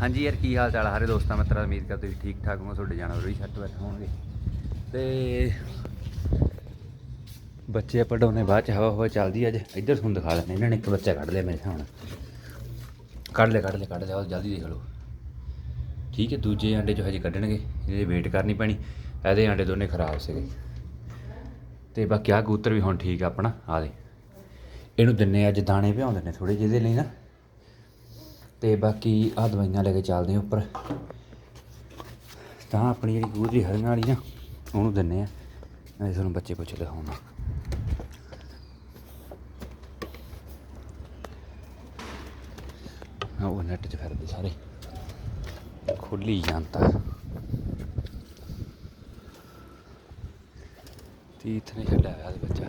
ਹਾਂਜੀ ਯਾਰ, ਕੀ ਹਾਲ ਚਾਲ ਆ ਸਾਰੇ ਦੋਸਤਾਂ? ਮਿੱਤਰਾਂ ਉਮੀਦ ਕਰਦੇ ਤੁਸੀਂ ਠੀਕ ਠਾਕ ਹੋ ਤੁਹਾਡੇ ਜਾਨਵਰ ਵੀ ਸੱਟ ਬੈਠੇ ਹੋਣਗੇ। ਤੇ ਬੱਚੇ ਪੜਾਉਣੇ ਬਾਅਦ ਚ ਹਵਾ ਹਵਾ ਚੱਲਦੀ ਅੱਜ। ਇੱਧਰ ਤੁਹਾਨੂੰ ਦਿਖਾ ਲੈਣੇ ਇਹਨਾਂ ਨੇ ਇੱਕ ਬੱਚਾ ਕੱਢ ਲਿਆ ਮੇਰੇ ਹੁਣ ਕੱਢ ਲਿਆ ਕੱਢ ਲਿਆ ਕੱਢ ਲਿਆ, ਉਹ ਜਲਦੀ ਦੇਖ ਲਓ। ਠੀਕ ਹੈ, ਦੂਜੇ ਆਂਡੇ ਚ ਹਜੇ ਕੱਢਣਗੇ, ਇਹਦੇ ਵੇਟ ਕਰਨੀ ਪੈਣੀ। ਇਹਦੇ ਆਂਡੇ ਦੋਨੇ ਖਰਾਬ ਸੀਗੇ। ਤੇ ਬਾਕੀ ਆ ਕਬੂਤਰ ਵੀ ਹੁਣ ਠੀਕ ਆ ਆਪਣਾ, ਆ ਦੇ। ਇਹਨੂੰ ਦਿੰਨੇ ਅੱਜ ਦਾਣੇ ਭਿਆਉਂਦੇ ਨੇ ਥੋੜੇ ਜਿਹੇ ਲਈ ਨਾ। ਤੇ ਬਾਕੀ ਆ ਦਵਾਈਆਂ ਲੈ ਕੇ ਚੱਲਦੇ ਆ ਉੱਪਰ। ਤਾਂ ਆਪਣੀ ਜਿਹੜੀ ਕਬੂਤਰੀ ਹਰੀਆਂ ਵਾਲੀ ਨਾ, ਉਹਨੂੰ ਦਿੰਨੇ ਆ ਮੈਂ ਤੁਹਾਨੂੰ ਬੱਚੇ ਪੁੱਛ ਦਿਖਾਉਣਾ ਆ ਉਹ ਨੈਟ 'ਚ ਫਿਰਦੇ ਸਾਰੇ। ਖੁੱਲੀ ਜਾਂਦਾ ਤੀਥ ਨੇ ਛੱਡਿਆ ਹੋਇਆ ਬੱਚਾ।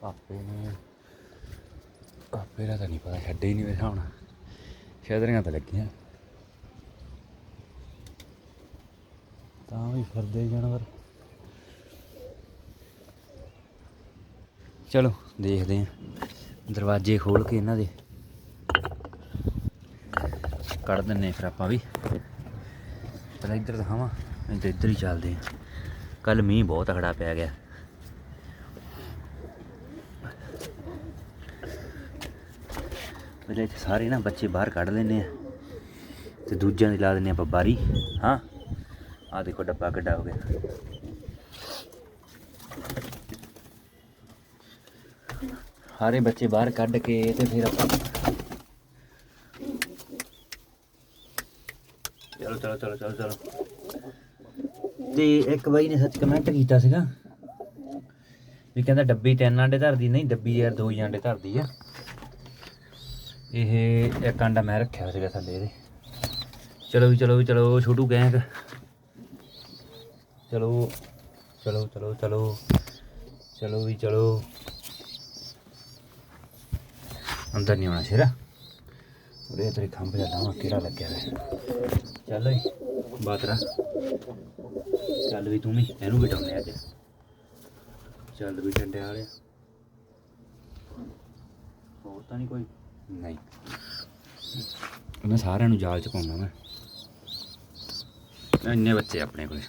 ਪਾਪੇ ਨੇ ਪਾਪੇ ਤਾਂ ਨਹੀਂ ਪਤਾ, ਛੱਡੇ ਹੀ ਨਹੀਂ ਵੇਖਾ ਹੁਣ ਸ਼ੈਦਰੀਆਂ ਤਾਂ ਲੱਗੀਆਂ। ਤਾਂ ਵੀ ਫਿਰਦੇ ਜਾਨਵਰ। ਚਲੋ, ਦੇਖਦੇ ਹਾਂ। ਦਰਵਾਜ਼ੇ ਖੋਲ ਕੇ ਇਹਨਾਂ ਦੇ। ਕੱਢ ਦਿੰਨੇ ਫਿਰ ਆਪਾਂ ਵੀ। ਪਹਿਲਾਂ ਇੱਧਰ ਦਿਖਾਵਾਂ, ਨਹੀਂ ਤਾਂ ਇੱਧਰ ਹੀ ਚੱਲਦੇ ਹਾਂ। ਕੱਲ ਮੀਂਹ ਬਹੁਤ ਅਖੜਾ ਪੈ ਗਿਆ। ਪਹਿਲੇ ਇੱਥੇ ਸਾਰੇ ਨਾ ਬੱਚੇ ਬਾਹਰ ਕੱਢ ਲੈਂਦੇ ਆ ਤੇ ਦੂਜਿਆਂ ਦੀ ਲਾ ਦਿੰਦੇ ਆਪਾਂ ਬਾਰੀ, ਹਾਂ? ਆ ਦੇਖੋ ਡੱਬਾ ਕੱਢਾ ਹੋ ਗਿਆ। ਸਾਰੇ ਬੱਚੇ ਬਾਹਰ ਕੱਢ ਕੇ ਤੇ ਫਿਰ ਆਪਾਂ ਚਲੋ ਚਲੋ ਚਲੋ ਚਲੋ ਚਲੋ। ਤੇ ਇੱਕ ਬਾਈ ਨੇ ਸੱਚ ਕਮੈਂਟ ਕੀਤਾ ਸੀਗਾ ਵੀ ਕਹਿੰਦਾ ਡੱਬੀ ਤਿੰਨ ਆਂਡੇ ਧਰਦੀ, ਨਹੀਂ ਡੱਬੀ ਯਾਰ ਦੋ ਹੀ ਆਂਡੇ ਧਰਦੀ ਆ। ਇਹ ਇੱਕ ਆਂਡਾ ਮੈਂ ਰੱਖਿਆ ਸੀਗਾ ਥੱਲੇ ਇਹਦੇ। ਚਲੋ ਵੀ ਚਲੋ ਵੀ ਚਲੋ, ਛੋਟੂ ਗੈਂਗ। ਚਲੋ ਚਲੋ ਚਲੋ ਚਲੋ ਚਲੋ ਵੀ ਚਲੋ। ਅੰਦਰ ਨਹੀਂ ਆਉਣਾ ਸ਼ੇਰਾ। ਉਹਦੇ ਤੇਰੇ ਖੰਭ ਜਿਹਾ ਲਾਵਾਂ, ਕਿਹੜਾ ਲੱਗਿਆ ਹੋਇਆ ਚੱਲ ਓਏ, ਬਾਤਰਾ। ਚੱਲ ਵੀ ਤੂੰ ਵੀ, ਇਹਨੂੰ ਵੀ ਡਾਉਣੇ ਅੱਜ। ਚੱਲ ਵੀ ਡੰਡੇ ਵਾਲੇ ਹੋਰ ਤਾਂ ਨਹੀਂ ਕੋਈ? ਨਹੀਂ। ਮੈਂ ਸਾਰਿਆਂ ਨੂੰ ਜਾਲ ਚ ਪਾਉਣਾ ਮੈਂ। ਇੰਨੇ ਬੱਚੇ ਆਪਣੇ ਕੋਲ।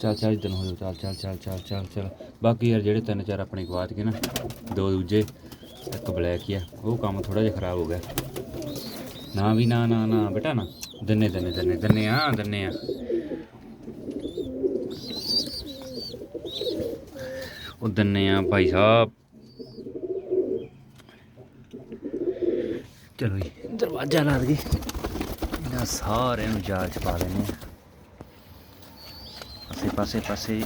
ਚੱਲ ਚੱਲ ਦਿਨ ਹੋ ਜਾ ਚੱਲ ਚੱਲ ਚੱਲ ਚੱਲ ਚੱਲ ਚੱਲ। ਬਾਕੀ ਯਾਰ ਜਿਹੜੇ ਤਿੰਨ ਚਾਰ ਆਪਣੇ ਗਵਾਚ ਗਏ ਨਾ, ਦੋ ਦੂਜੇ, ਇੱਕ ਬਲੈਕ ਹੀ ਆ। ਉਹ ਕੰਮ ਥੋੜਾ ਜਿਹਾ ਖਰਾਬ ਹੋ ਗਿਆ। ਨਾ ਵੀ ਨਾ ਨਾ ਨਾ, ਬੇਟਾ ਨਾ। ਦੰਨੇ ਦੰਨੇ ਦੰਨੇ ਦੰਨੇ ਆ ਦੰਨੇ ਆ। ਉਹ ਦੰਨੇ ਆ ਭਾਈ ਸਾਹਿਬ। ਚਲੋ ਜੀ। ਦਰਵਾਜ਼ਾ ਲਾ ਦਈਏ। ਇਹਨਾਂ ਸਾਰਿਆਂ ਨੂੰ ਜਾਲ ਚ ਪਾ ਆ। ਪਾਸੇ ਪਾਸੇ ਪਾਸੇ।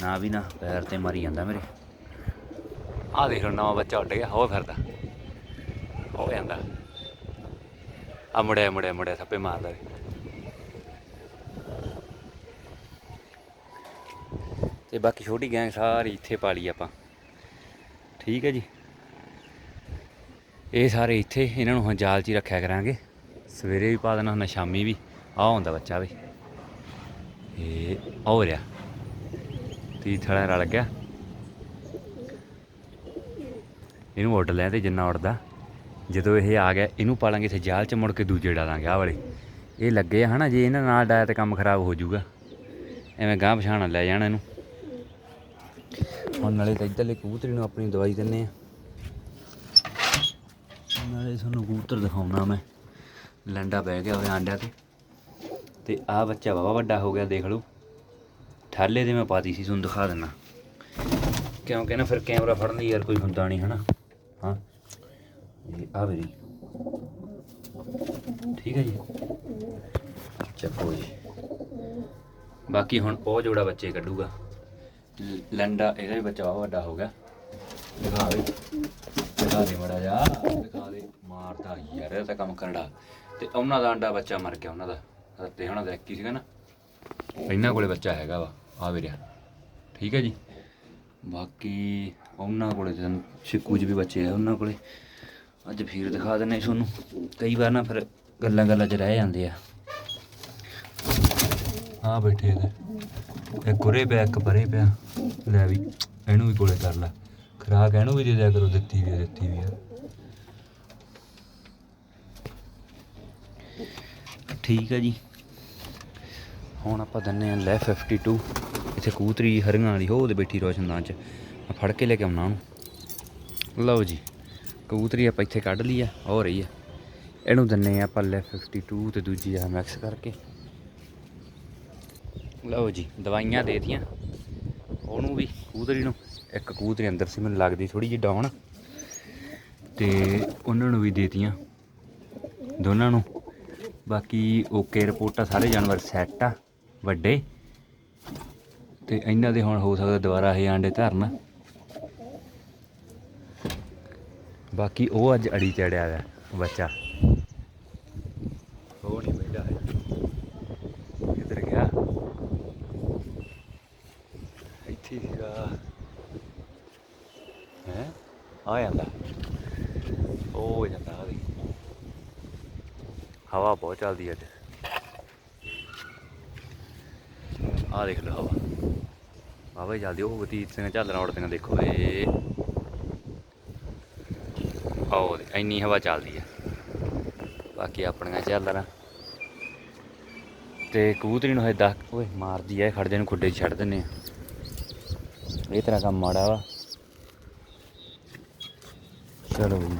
ਨਾ ਵੀ ਨਾ ਪੈਰ ਤੇ ਮਾਰੀ ਜਾਂਦਾ ਮੇਰੇ। ਆ ਦੇਖ ਲਓ ਨਵਾਂ ਬੱਚਾ ਉੱਡ ਗਿਆ ਹੋ ਫਿਰਦਾ। ਹੋ ਜਾਂਦਾ। ਆ ਮੁੜਿਆ ਮੁੜਿਆ ਮੁੜਿਆ ਥੱਪੇ ਮਾਰਦਾ। ਤੇ ਬਾਕੀ ਛੋਟੀ ਗੈਂਗ ਸਾਰੀ ਇੱਥੇ ਪਾ ਲਈ ਆਪਾਂ। ਠੀਕ ਹੈ ਜੀ। ਇਹ ਸਾਰੇ ਇੱਥੇ, ਇਹਨਾਂ ਨੂੰ ਹੁਣ ਜਾਲ 'ਚ ਹੀ ਰੱਖਿਆ ਕਰਾਂਗੇ। ਸਵੇਰੇ ਵੀ ਪਾ ਦੇਣਾ ਹੁੰਦਾ ਸ਼ਾਮੀ ਵੀ। ਆ ਹੁੰਦਾ ਬੱਚਾ ਵੀ ਇਹ ਆ ਹੋ ਰਿਹਾ। ਤੀ ਥੜਾ ਰਲ ਗਿਆ। ਇਹਨੂੰ ਉੱਡ ਲੈ ਤੇ ਜਿੰਨਾ ਉੱਡਦਾ। ਜਦੋਂ ਇਹ ਆ ਗਿਆ, ਇਹਨੂੰ ਪਾਲਾਂਗੇ ਇੱਥੇ ਜਾਲ 'ਚ, ਮੁੜ ਕੇ ਦੂਜੇ ਡਾਲਾਂਗੇ ਆ ਵਾਲੇ। ਇਹ ਲੱਗੇ ਆ ਹਨਾ, ਜੇ ਇਹਨਾਂ ਨਾਲ ਡਾਇਆ ਤੇ ਕੰਮ ਖਰਾਬ ਹੋ ਜਾਊਗਾ। ਐਵੇਂ ਗਾਂ ਪਛਾਣ ਲੈ ਜਾਣਾ ਇਹਨੂੰ। ਹੁਣ ਨਾਲੇ ਤਾਂ ਇੱਧਰਲੇ ਕਬੂਤਰੀ ਨੂੰ ਆਪਣੀ ਦਵਾਈ ਦਿੰਨੇ ਆ। ਨਾਲੇ ਤੁਹਾਨੂੰ ਕਬੂਤਰ ਦਿਖਾਉਣਾ ਮੈਂ। ਲੰਡਾ ਬਹਿ ਗਿਆ ਹੋਇਆ ਆਂਡਿਆਂ ਤੇ। ਤੇ ਆਹ ਬੱਚਾ ਵਾਵਾ ਵੱਡਾ ਹੋ ਗਿਆ, ਦੇਖ ਲਓ। ਠਾਲੇ ਦੇ ਮੈਂ ਪਾਤੀ ਸੀ, ਤੁਹਾਨੂੰ ਦਿਖਾ ਦਿੰਨਾ। ਕਿਉਂਕਿ ਨਾ ਫਿਰ ਕੈਮਰਾ ਫੜਨ ਲਈ ਯਾਰ ਕੋਈ ਹੁੰਦਾ ਨਹੀਂ, ਹਨਾ? ਹਾਂ। ਇਹ ਆ ਮੇਰੀ ਠੀਕ ਹੈ ਜੀ। ਚੱਕੋ ਜੀ। ਬਾਕੀ ਹੁਣ ਉਹ ਜੋੜਾ ਬੱਚੇ ਕੱਢੂਗਾ। ਲੰਡਾ, ਇਹਦਾ ਵੀ ਬੱਚਾ ਵਾਹਵਾ ਵੱਡਾ ਹੋ ਗਿਆ। ਦਿਖਾ ਦੇ। ਦਿਖਾ ਦੇ ਮੜਾ ਜਾ ਦਿਖਾ ਦੇ। ਮਾਰਦਾ ਯਾਰ, ਇਹ ਤਾਂ ਕੰਮ ਕਰੜਾ। ਤੇ ਉਹਨਾਂ ਦਾ ਅੰਡਾ ਬੱਚਾ ਮਰ ਗਿਆ, ਉਹਨਾਂ ਦਾ। ਤੇ ਉਹਨਾਂ ਦਾ ਇੱਕ ਹੀ ਸੀਗਾ ਨਾ। ਇਹਨਾਂ ਕੋਲੇ ਬੱਚਾ ਹੈਗਾ ਵਾ ਆ ਵੀਰਿਆ ਠੀਕ ਹੈ ਜੀ? ਬਾਕੀ ਉਹਨਾਂ ਕੋਲੇ ਤਾਂ ਛਿੱਕੂ 'ਚ ਵੀ ਬੱਚੇ ਆ ਉਹਨਾਂ ਕੋਲੇ। ਅੱਜ ਫਿਰ ਦਿਖਾ ਦਿੰਨੇ ਤੁਹਾਨੂੰ। ਕਈ ਵਾਰ ਨਾ ਫਿਰ ਗੱਲਾਂ ਗੱਲਾਂ 'ਚ ਰਹਿ ਜਾਂਦੇ ਆ। ਆ ਬੈਠੇ ਨੇ ਇੱਕ ਗੁਰੇ ਪਿਆ, ਇੱਕ ਪਰੇ ਪਿਆ। ਲੈ ਵੀ, ਇਹਨੂੰ ਵੀ ਕੋਲੇ ਕਰ ਲੈ। ਖਰਾਕ ਇਹਨੂੰ ਵੀ ਦੇ ਦਿਆ ਕਰੋ, ਦਿੱਤੀ ਵੀ ਦਿੱਤੀ ਵੀ ਆ। ਠੀਕ ਹੈ ਜੀ। ਹੁਣ ਆਪਾਂ ਦੰਨੇ ਆ ਲੈ 52 ਇੱਥੇ ਕੂਤਰੀ ਹਰੀਆਂ ਵਾਲੀ ਹੋ ਉਹਦੇ ਬੈਠੀ ਰੋਸ਼ਨਦਾਨ ਚ। ਮੈਂ ਫੜ ਕੇ ਲੈ ਕੇ ਆਉਣਾ ਉਹਨੂੰ। ਲਓ ਜੀ, ਕਬੂਤਰੀ ਆਪਾਂ ਇੱਥੇ ਕੱਢ ਲਈ ਆ ਹੋ ਰਹੀ ਆ। ਇਹਨੂੰ ਦੰਨੇ ਆ ਆਪਾਂ ਲੈ 52 ਤੇ ਦੂਜੀ ਆ ਮਿਕਸ ਕਰਕੇ। ਲਓ ਜੀ, ਦਵਾਈਆਂ ਦੇਤੀਆਂ। ਉਹਨੂੰ ਵੀ ਕਬੂਤਰੀ ਨੂੰ। ਇੱਕ ਕਬੂਤਰੀ ਅੰਦਰ ਸੀ, ਮੈਨੂੰ ਲੱਗਦੀ ਥੋੜੀ ਜਿਹੀ ਡਾਊਨ ਤੇ ਉਹਨਾਂ ਨੂੰ ਵੀ ਦੇਤੀਆਂ। ਦੋਨਾਂ ਨੂੰ। ਬਾਕੀ ਓਕੇ ਰਿਪੋਰਟਾਂ ਸਾਰੇ ਜਾਨਵਰ ਸੈੱਟ ਆ, ਵੱਡੇ। ਤੇ ਇਹਨਾਂ ਦੇ ਹੁਣ ਹੋ ਸਕਦਾ ਦੁਬਾਰਾ ਇਹ ਆਂਡੇ ਧਰਨ। ਬਾਕੀ ਉਹ ਅੱਜ ਅੜੀ ਚੜਿਆ ਹੈ ਬੱਚਾ ਉਹ ਨਹੀਂ ਬੈਠਾ ਹੈ ਕਿੱਧਰ ਗਿਆ ਇੱਥੇ ਹੀ ਸੀਗਾ ਹੈ ਆ ਜਾਂਦਾ। ਉਹ ਹੋ ਜਾਂਦਾ ਆ ਹਵਾ ਬਹੁਤ ਚੱਲਦੀ ਅੱਜ ਆ ਦੇਖ ਲਓ ਹਵਾ। ਹਵਾ ਹੀ ਚੱਲਦੀ ਉਹ ਬਤੀਤ ਸਿੰਘ ਝਾਲਰਾਂ ਉੜਦੀਆਂ ਦੇਖੋ ਏ। ਆਓ ਦੇ ਇੰਨੀ ਹਵਾ ਚੱਲਦੀ ਹੈ ਬਾਕੀ ਆਪਣੀਆਂ ਝਾਲਰਾਂ ਤੇ ਕਬੂਤਰੀ ਨੂੰ ਹਜੇ ਦਸ ਓਏ ਮਾਰਦੀ ਐ ਖੜਦੇ ਨੂੰ ਖੁੱਡੇ 'ਚ ਛੱਡ ਦਿੰਨੇ ਆ। ਇਹ ਤਰ੍ਹਾਂ ਕੰਮ ਮਾੜਾ ਵਾ। ਚਲੋ ਜੀ।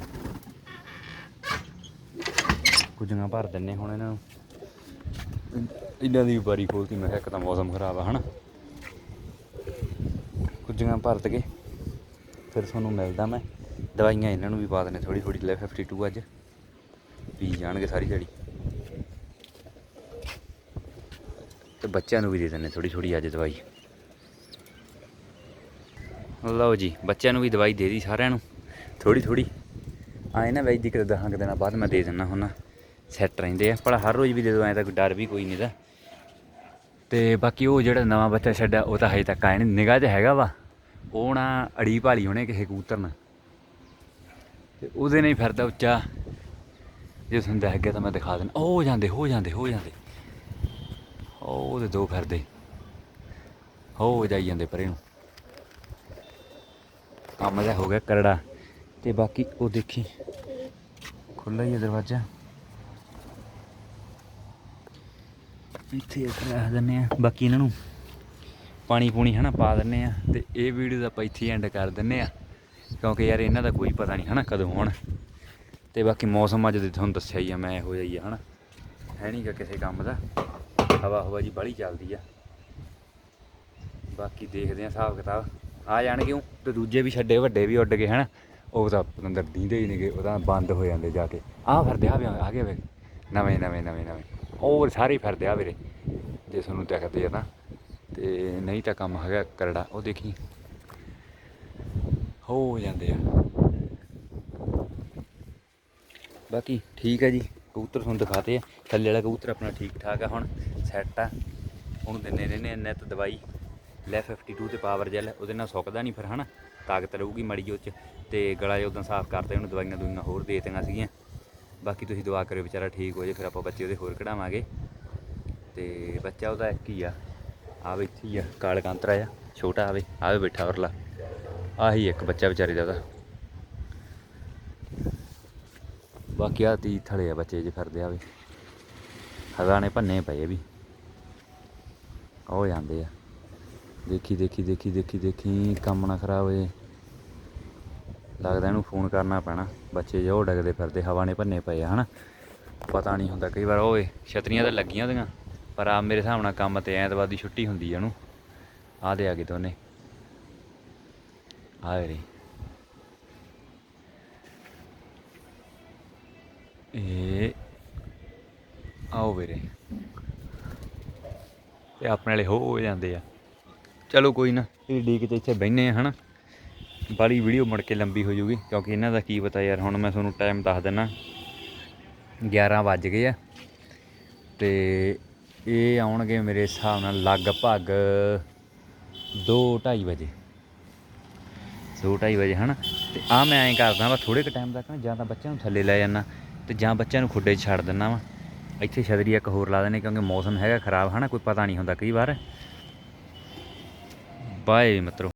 ਕੁਝੀਆਂ ਭਰ ਦਿੰਨੇ ਹੁਣ ਇਹਨਾਂ ਨੂੰ। ਇਹਨਾਂ ਦੀ ਵੀ ਬਾਰੀ ਖੋਲਤੀ ਮੈਂ ਕਿਹਾ ਇੱਕ ਤਾਂ ਮੌਸਮ ਖਰਾਬ ਆ, ਹਨਾ? ਕੁਝੀਆਂ ਭਰਤ ਕੇ ਫਿਰ ਤੁਹਾਨੂੰ ਮਿਲਦਾ ਮੈਂ। ਦਵਾਈਆਂ ਇਹਨਾਂ ਨੂੰ ਵੀ ਪਾ ਦਨੇ ਥੋੜੀ ਥੋੜੀ ਲੈ 52 ਅੱਜ। ਪੀ ਜਾਣਗੇ ਸਾਰੀ ਦਿਹਾੜੀ। ਤੇ ਬੱਚਿਆਂ ਨੂੰ ਵੀ ਦੇ ਦਿੰਨੇ ਥੋੜੀ ਥੋੜੀ ਅੱਜ ਦਵਾਈ। ਲਓ ਜੀ, ਬੱਚਿਆਂ ਨੂੰ ਵੀ ਦਵਾਈ ਦੇ ਦੀ ਸਾਰਿਆਂ ਨੂੰ। ਥੋੜੀ ਥੋੜੀ ਆਏ ਨਾ ਵੈਜ ਦੀ ਕਿਤੇ ਦਸਾਂ ਕੁ ਦਿਨਾਂ ਬਾਅਦ ਮੈਂ ਦੇ ਦਿੰਦਾ ਹੁਣ ਸੈੱਟ ਰਹਿੰਦੇ ਆ। ਪਰ ਹਰ ਰੋਜ਼ ਵੀ ਦੇ ਦੋ, ਐਂ ਤਾਂ ਕੋਈ ਡਰ ਵੀ ਕੋਈ ਨਹੀਂ ਦਾ ਤੇ ਬਾਕੀ ਉਹ ਜਿਹੜਾ ਨਵਾਂ ਬੱਚਾ ਛੱਡਿਆ ਉਹ ਤਾਂ ਹਜੇ ਤੱਕ ਆਇਆ ਨਹੀਂ ਨਿਗਾਹ 'ਚ ਹੈਗਾ ਵਾ। ਉਹ ਨਾ ਅੜੀ ਭਾਲੀ ਹੋਣੇ ਕਿਸੇ ਕਬੂਤਰ ਨਾਲ। ਤੇ ਉਹਦੇ ਨਹੀਂ ਫਿਰਦਾ ਉੱਚਾ। ਜੇ ਤੁਹਾਨੂੰ ਦਿਖ ਤਾਂ ਮੈਂ ਦਿਖਾ ਦਿੰਦਾ ਉਹ ਹੋ ਜਾਂਦੇ ਹੋ ਜਾਂਦੇ ਹੋ ਜਾਂਦੇ। ਉਹ ਉਹਦੇ ਦੋ ਫਿਰਦੇ। ਹੋ ਜਾਈ ਜਾਂਦੇ ਪਰੇ ਨੂੰ। ਕੰਮ ਜਿਹਾ ਹੋ ਗਿਆ ਕਰੜਾ। ਤੇ ਬਾਕੀ ਉਹ ਦੇਖੀ। ਖੁੱਲਾ ਹੀ ਹੈ ਦਰਵਾਜ਼ਾ। ਇੱਥੇ ਇੱਕ ਰੱਖ ਦਿੰਨੇ ਆ ਬਾਕੀ ਇਹਨਾਂ ਨੂੰ ਪਾਣੀ ਪੂਣੀ ਹਨਾ ਪਾ ਦਿੰਨੇ ਆ ਤੇ ਇਹ ਵੀਡੀਓ ਦਾ ਆਪਾਂ ਇੱਥੇ ਐਂਡ ਕਰ ਦਿੰਨੇ ਆ ਕਿਉਂਕਿ ਯਾਰ ਇਹਨਾਂ ਦਾ ਕੋਈ ਪਤਾ ਨਹੀਂ ਹਨਾ ਕਦੋਂ ਹੋਣ। ਤੇ ਬਾਕੀ ਮੌਸਮ ਅੱਜ ਦੇ ਤੁਹਾਨੂੰ ਦੱਸਿਆ ਹੀ ਆ, ਮੈਂ ਇਹੋ ਜਿਹਾ ਹੀ ਆ ਹਨਾ। ਹੈ ਨਹੀਂ ਗਾ ਕਿਸੇ ਕੰਮ ਦਾ। ਹਵਾ ਹਵਾ ਜੀ ਬਾਹਲੀ ਚੱਲਦੀ ਆ। ਬਾਕੀ ਦੇਖਦੇ ਆ ਹਿਸਾਬ ਕਿਤਾਬ। ਆ ਜਾਣਗੇ ਊਂ ਤੇ ਦੂਜੇ ਵੀ ਛੱਡੇ, ਵੱਡੇ ਵੀ ਉੱਡ ਗਏ ਹਨਾ। ਉਹ ਤਾਂ ਅੰਦਰ ਦੀਂਦੇ ਹੀ ਨਹੀਂਗੇ, ਉਹ ਤਾਂ ਬੰਦ ਹੋ ਜਾਂਦੇ ਜਾ ਕੇ। ਆਹ ਫਿਰਦੇ ਆ ਵੀ ਆ ਗਏ ਵੇ। ਨਵੇਂ ਨਵੇਂ ਨਵੇਂ ਨਵੇਂ। ਉਹ ਸਾਰੇ ਹੀ ਫਿਰਦੇ ਆ ਵੀਰੇ। ਜੇ ਤੁਹਾਨੂੰ ਦੇਖਦੇ ਆ ਤਾਂ ਤੇ ਨਹੀਂ ਤਾਂ ਕੰਮ ਹੈਗਾ ਕਰੜਾ, ਉਹ ਦੇਖੀ। ਹੋ ਜਾਂਦੇ ਆ। ਬਾਕੀ ਠੀਕ ਹੈ ਜੀ, ਕਬੂਤਰ ਤੁਹਾਨੂੰ ਦਿਖਾਤੇ ਆ। ਥੱਲੇ ਵਾਲਾ ਕਬੂਤਰ ਆਪਣਾ ਠੀਕ ਠਾਕ ਆ ਹੁਣ ਸੈੱਟ ਆ। ਹੁਣ ਦਿੰਨੇ ਰਹਿੰਦੇ ਆ ਨਿੱਤ ਦਵਾਈ। ਲੈ 52 ਤੇ ਪਾਵਰ ਜੈਲ ਉਹਦੇ ਨਾਲ ਸੁੱਕਦਾ ਨਹੀਂ ਫਿਰ, ਹਨਾ? ਤਾਕਤ ਰਹੂਗੀ ਮੜੀ ਉਹ ਚ ਤੇ ਗਲਾ ਜੇ ਉਦੋਂ ਸਾਫ਼ ਕਰਤਾ ਉਹਨੂੰ ਦਵਾਈਆਂ ਦੁਈਆਂ ਹੋਰ ਦੇ ਦਿੱਤੀਆਂ ਸੀਗੀਆਂ। ਬਾਕੀ ਤੁਸੀਂ ਦੁਆ ਕਰਿਓ ਵਿਚਾਰਾ ਠੀਕ ਹੋ ਜੇ, ਫਿਰ ਆਪਾਂ ਬੱਚੇ ਉਹਦੇ ਹੋਰ ਕਢਾਵਾਂਗੇ। ਤੇ ਬੱਚਾ ਉਹਦਾ ਇੱਕ ਹੀ ਆ। ਆਵੇ ਇੱਥੇ ਹੀ ਆ, ਕਾਲ ਕਾਂਤਰਾ ਆ ਛੋਟਾ ਆਵੇ ਆਵੇ ਬੈਠਾ ਵਰਲਾ ਆਹੀ ਇੱਕ ਬੱਚਾ ਵਿਚਾਰੇ ਦਾ ਉਹਦਾ। ਬਾਕੀ ਆ ਤੀ ਥੜੇ ਆ ਬੱਚੇ ਜੇ ਫਿਰਦੇ ਆਵੇ ਹਜ਼ਾਨੇ ਭੰਨੇ ਪਏ ਵੀ। ਉਹ ਜਾਂਦੇ ਆ। ਦੇਖੀ ਦੇਖੀ ਦੇਖੀ ਦੇਖੀ ਦੇਖੀ, ਕੰਮ ਨਾ ਖਰਾਬ ਹੋਏ। ਲੱਗਦਾ ਇਹਨੂੰ ਫੋਨ ਕਰਨਾ ਪੈਣਾ। ਬੱਚੇ ਜੋ ਡਗਦੇ ਫਿਰਦੇ, ਹਵਾ ਨੇ ਭੰਨੇ ਪਏ ਆ, ਹਨਾ। ਪਤਾ ਨਹੀਂ ਹੁੰਦਾ, ਕਈ ਵਾਰ ਓਏ ਛਤਰੀਆਂ ਤਾਂ ਲੱਗੀਆਂ ਉਹਦੀਆਂ ਪਰ ਆ ਮੇਰੇ ਹਿਸਾਬ ਨਾਲ ਕੰਮ ਤੇ ਐਤਵਾਰ ਦੀ ਛੁੱਟੀ ਹੁੰਦੀ ਆ ਉਹਨੂੰ। ਆ ਦੇ ਆ ਗਏ ਦੋਨੇ। ਆ ਰੇ। ਇਹ ਆਓ ਵੀਰੇ ਤੇ ਆਪਣੇ ਵਾਲੇ ਹੋ ਜਾਂਦੇ ਆ। ਚਲੋ ਕੋਈ ਨਾ ਇਹ ਡੀਕ ਤੇ ਇੱਥੇ ਬਹਿਨੇ ਆ, ਹਨਾ। ਬਾਲੀ ਵੀਡੀਓ ਮੁੜ ਕੇ ਲੰਬੀ ਹੋ ਜੂਗੀ, ਕਿਉਂਕਿ ਇਹਨਾਂ ਦਾ ਕੀ ਪਤਾ ਯਾਰ, ਹੁਣ ਮੈਂ ਤੁਹਾਨੂੰ ਟਾਈਮ ਦੱਸ ਦਿੰਨਾ। 11 ਵੱਜ ਗਏ ਆ, ਤੇ ਇਹ ਆਉਣਗੇ ਮੇਰੇ ਹਿਸਾਬ ਨਾਲ ਲਗਭਗ 2:30 ਵਜੇ। 2:30 ਵਜੇ, ਹਨਾ? ਤੇ ਆ ਮੈਂ ਐਂ ਕਰਦਾ ਵਾ ਥੋੜੇ ਕੁ ਟਾਈਮ ਤੱਕ ਨਾ, ਜਾਂ ਤਾਂ ਬੱਚਿਆਂ ਨੂੰ ਥੱਲੇ ਲੈ ਜਾਣਾ ਤੇ ਜਾਂ ਬੱਚਿਆਂ ਨੂੰ ਖੁੱਡੇ 'ਚ ਛੱਡ ਦਿੰਦਾ ਵਾ। ਇੱਥੇ ਛਤਰੀ ਇੱਕ ਹੋਰ ਲਾ ਦਿੰਦੇ ਕਿਉਂਕਿ ਮੌਸਮ ਹੈਗਾ ਖਰਾਬ, ਹਨਾ? ਕੋਈ ਪਤਾ ਨਹੀਂ ਹੁੰਦਾ ਕਈ ਵਾਰ। ਬਾਏ ਮਿੱਤਰੋ।